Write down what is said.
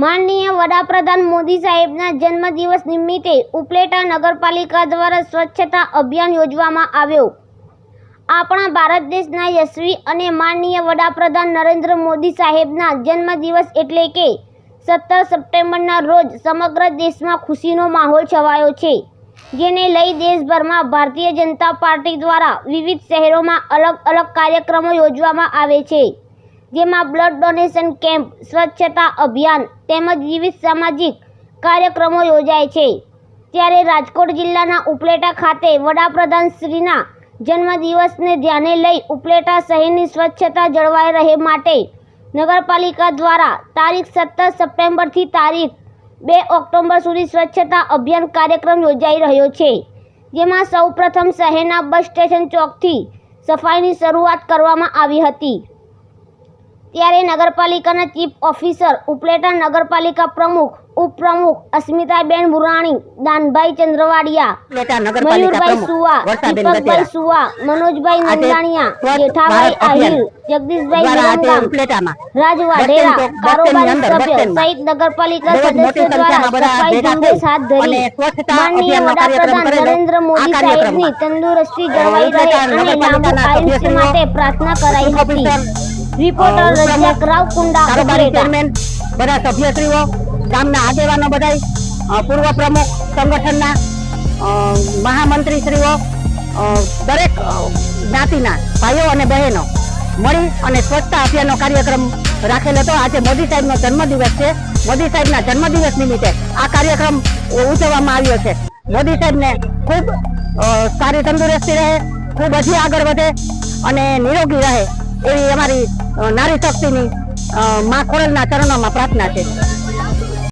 માનનીય વડાપ્રધાન મોદી સાહેબના જન્મદિવસ નિમિત્તે ઉપલેટા નગરપાલિકા દ્વારા સ્વચ્છતા અભિયાન યોજવામાં આવ્યો. આપણા ભારત દેશના યશવી અને માનનીય વડાપ્રધાન નરેન્દ્ર મોદી સાહેબના જન્મદિવસ એટલે કે સત્તર સપ્ટેમ્બરના રોજ સમગ્ર દેશમાં ખુશીનો માહોલ છવાયો છે, જેને લઈ દેશભરમાં ભારતીય જનતા પાર્ટી દ્વારા વિવિધ શહેરોમાં અલગ અલગ કાર્યક્રમો યોજવામાં આવે છે. જેમાં બ્લડ ડોનેશન કેમ્પ, સ્વચ્છતા અભિયાન તેમજ વિવિધ સામાજિક કાર્યક્રમો યોજાય છે. ત્યારે રાજકોટ જિલ્લાના ઉપલેટા ખાતે વડાપ્રધાન શ્રીના જન્મદિવસને ધ્યાને લઈ ઉપલેટા શહેરની સ્વચ્છતા જળવાઈ રહે માટે નગરપાલિકા દ્વારા તારીખ સત્તર સપ્ટેમ્બરથી તારીખ બે ઓક્ટોબર સુધી સ્વચ્છતા અભિયાન કાર્યક્રમ યોજાઈ રહ્યો છે, જેમાં સૌપ્રથમ શહેરના બસ સ્ટેશન ચોકથી સફાઈની શરૂઆત કરવામાં આવી હતી. ત્યારે નગરપાલિકાના ચીફ ઓફિસર ઉપલેટા નગરપાલિકા પ્રમુખ ઉપપ્રમુખ અસ્મિતાબેન બુરાણી દાનભાઈ ચંદ્રવાડિયા મયુરભાઈ સુવા દીપકભાઈ સુવા મનોજભાઈ નંદાણીયા જેઠાભાઈ આહિર જગદીશભાઈ રાજ વાઢેરા કારોબારી સભ્ય સહિત નગરપાલિકા સદસ્યો દ્વારા સફાઈ ઝુંબેશ હાથ ધરી. માનનીય વડાપ્રધાન નરેન્દ્ર મોદી સાહેબની તંદુરસ્તી જળવાઈ રહે અને લાંબુ આયુષ્ય માટે પ્રાર્થના કરાઈ હતી. રિપોર્ટર અ, ઉપપ્રમુખ, રાવ કુંડા કારોબારી ચેરમેન બધા સભ્યશ્રીઓ ગામના આગેવાનો બધાય પૂર્વ પ્રમુખ સંગઠનના મહામંત્રીશ્રીઓ દરેક જ્ઞાતિના ભાઈઓ અને બહેનો મળી અને સ્વચ્છતા અભિયાનનો કાર્યક્રમ રાખેલો હતો. આજે મોદી સાહેબનો જન્મદિવસ છે. મોદી સાહેબના જન્મદિવસ નિમિત્તે આ કાર્યક્રમ ઉજવવામાં આવ્યો છે. મોદી સાહેબને ખૂબ સારી તંદુરસ્તી રહે ખૂબ હજી આગળ વધે અને નિરોગી રહે. એવી અમારી નારી શક્તિની માં ખોડલના ચરણોમાં પ્રાર્થના છે.